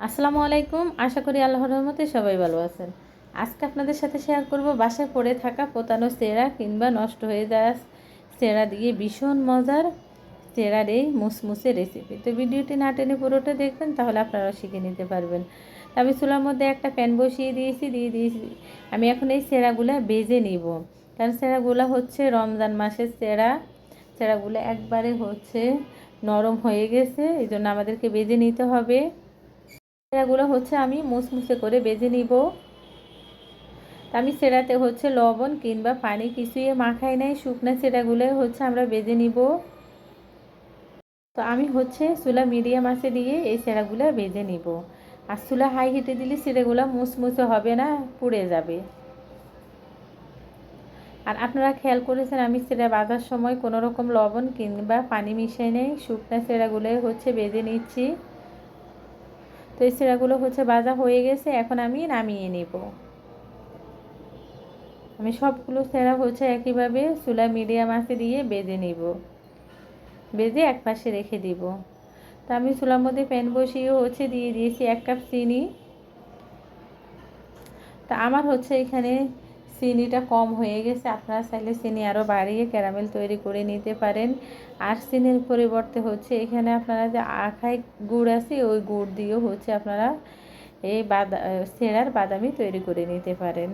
আসসালামু আলাইকুম। আশা করি আল্লাহর রহমতে সবাই ভালো আছেন। আজকে আপনাদের সাথে শেয়ার করব বাসায় পড়ে থাকা পোতানো সেরা কিংবা নষ্ট হয়ে যাওয়া সেরা দিয়ে ভীষণ মজার সেরার এই মুসমুসে রেসিপি তো ভিডিওটি না টেনে পুরোটা দেখবেন, তাহলে আপনারা শিখে নিতে পারবেন। আমি চুলার মধ্যে একটা প্যান বসিয়ে দিয়েছি, দিয়ে দিয়েছি। আমি এখন এই সেরাগুলো বেজে নিব। কারণ সেরাগুলো হচ্ছে রমজান মাসের সেরা সেরাগুলো একবারে হচ্ছে নরম হয়ে গেছে এই জন্য আমাদেরকে বেজে নিতে হবে। সেরাগুলো হচ্ছে আমি মুসমুসে করে বেজে নিব। আমি সেরাতে হচ্ছে লবণ কিংবা পানি কিছুই মাখাই নাই, শুকনো সেরাগুলো হচ্ছে আমরা বেজে নিব। তো আমি হচ্ছে চুলা মিডিয়াম আছে দিয়ে এই সেরাগুলো বেজে নিব। আর চুলা হাই হিটে দিলে সেরাগুলো মুসমুসে হবে না, পুড়ে যাবে। আর আপনারা খেয়াল করেছেন আমি সেটা বাজার সময় কোনো রকম লবণ কিংবা পানি মিশাই নেই, শুকনো সেরাগুলো হচ্ছে বেজে নিচ্ছি। তো এই সিরাগুলো হচ্ছে ভাজা হয়ে গেছে, এখন আমি নামিয়ে নেব। আমি সবগুলো সেরা হচ্ছে একইভাবে চুলা মিডিয়াম আঁচে দিয়ে বেঁধে নিব। বেঁধে এক পাশে রেখে দিব। তো আমি চুলার মধ্যে প্যান বসিয়ে হচ্ছে দিয়ে দিয়েছি এক কাপ চিনি। তা আমার হচ্ছে এখানে চিনিটা কম হয়ে গেছে। আপনারা চাইলে চিনি আরও বাড়িয়ে ক্যারামেল তৈরি করে নিতে পারেন। আর চিনির পরিবর্তে হচ্ছে এখানে আপনারা যে আখাই গুড় আছে, ওই গুড় দিয়েও হচ্ছে আপনারা এই বাদা সেরার বাদামি তৈরি করে নিতে পারেন।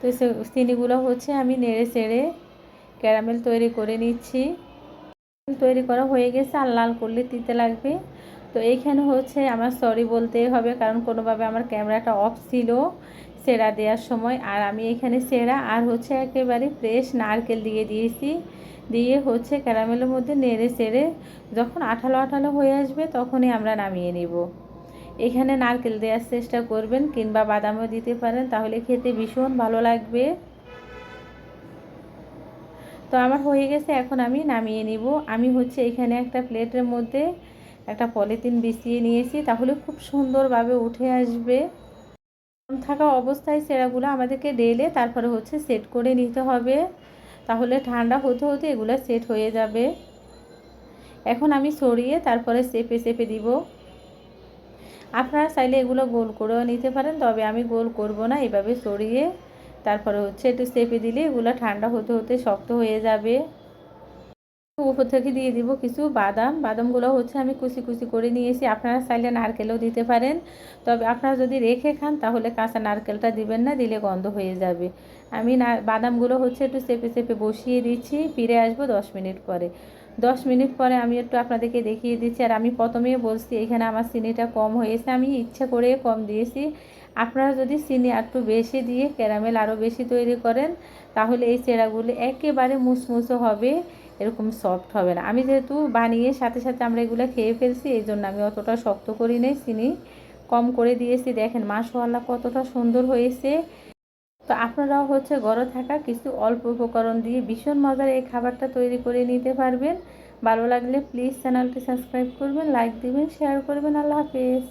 তো চিনিগুলো হচ্ছে আমি নেড়ে চেড়ে ক্যারামেল তৈরি করে নিচ্ছি। তৈরি করা হয়ে গেছে আর লাল করলে তিতে লাগবে। তো এইখানে হচ্ছে আমার সরি বলতে হবে, কারণ কোনোভাবে আমার ক্যামেরাটা অফ ছিল সেরা দেওয়ার সময়। আর আমি এখানে সেরা আর হচ্ছে একেবারে ফ্রেশ নারকেল দিয়ে দিয়েছি। দিয়ে হচ্ছে ক্যারামেলের মধ্যে নেড়ে সেড়ে যখন আঠালো আঠালো হয়ে আসবে তখনই আমরা নামিয়ে নিব। এখানে নারকেল দেওয়ার চেষ্টা করবেন কিংবা বাদামও দিতে পারেন, তাহলে খেতে ভীষণ ভালো লাগবে। তো আমার হয়ে গেছে, এখন আমি নামিয়ে নিব। আমি হচ্ছে এখানে একটা প্লেটের মধ্যে একটা পলিথিন বিছিয়ে নিয়েছি, তাহলে খুব সুন্দরভাবে উঠে আসবে। থাকা অবস্থায় সেরাগুলো আমাদেরকে ডেলে তারপরে হচ্ছে সেট করে নিতে হবে। তাহলে ঠান্ডা হতে হতে এগুলো সেট হয়ে যাবে। এখন আমি সরিয়ে তারপরে চেপে চেপে দিব। আপনারা চাইলে এগুলো গোল করেও নিতে পারেন, তবে আমি গোল করব না, এভাবে সরিয়ে তারপরে হচ্ছে একটু চেপে দিলে এগুলো ঠান্ডা হতে হতে শক্ত হয়ে যাবে। উপর থেকে দিয়ে দিব কিছু বাদাম। বাদামগুলো হচ্ছে আমি কুচি কুচি করে নিয়েছি। আপনারা চাইলে নারকেলও দিতে পারেন। তবে আপনারা যদি রেখে খান, তাহলে কাঁচা নারকেলটা দিবেন না, দিলে গন্ধ হয়ে যাবে। আমি বাদামগুলো হচ্ছে একটু চেপে চেপে বসিয়ে দিচ্ছি। ফিরে আসব দশ মিনিট পরে। দশ মিনিট পরে আমি একটু আপনাদেরকে দেখিয়ে দিচ্ছি। আর আমি প্রথমে বলছি, এখানে আমার চিনিটা কম হয়েছে। আমি ইচ্ছা করে কম দিয়েছি। আপনারা যদি চিনি একটু বেশি দিয়ে, ক্যারামেল আরও বেশি তৈরি করেন, তাহলে এই চেরাগুলো একেবারে মুসমুসো হবে। এরকম সফট হবে না। আমি যেহেতু বানিয়ে সাথে সাথে আমরা এগুলো খেয়ে ফেলছি, এই জন্য আমি অতটা শক্ত করি নেই, চিনি কম করে দিয়েছি। দেখেন মাশাল্লাহ কতটা সুন্দর হয়েছে। তো আপনারাও হচ্ছে ঘরে থাকা কিছু অল্প উপকরণ দিয়ে ভীষণ মজার এই খাবারটা তৈরি করে নিতে পারবেন। ভালো লাগলে প্লিজ চ্যানেলটি সাবস্ক্রাইব করবেন লাইক দিবেন শেয়ার করবেন। আল্লাহ হাফেজ।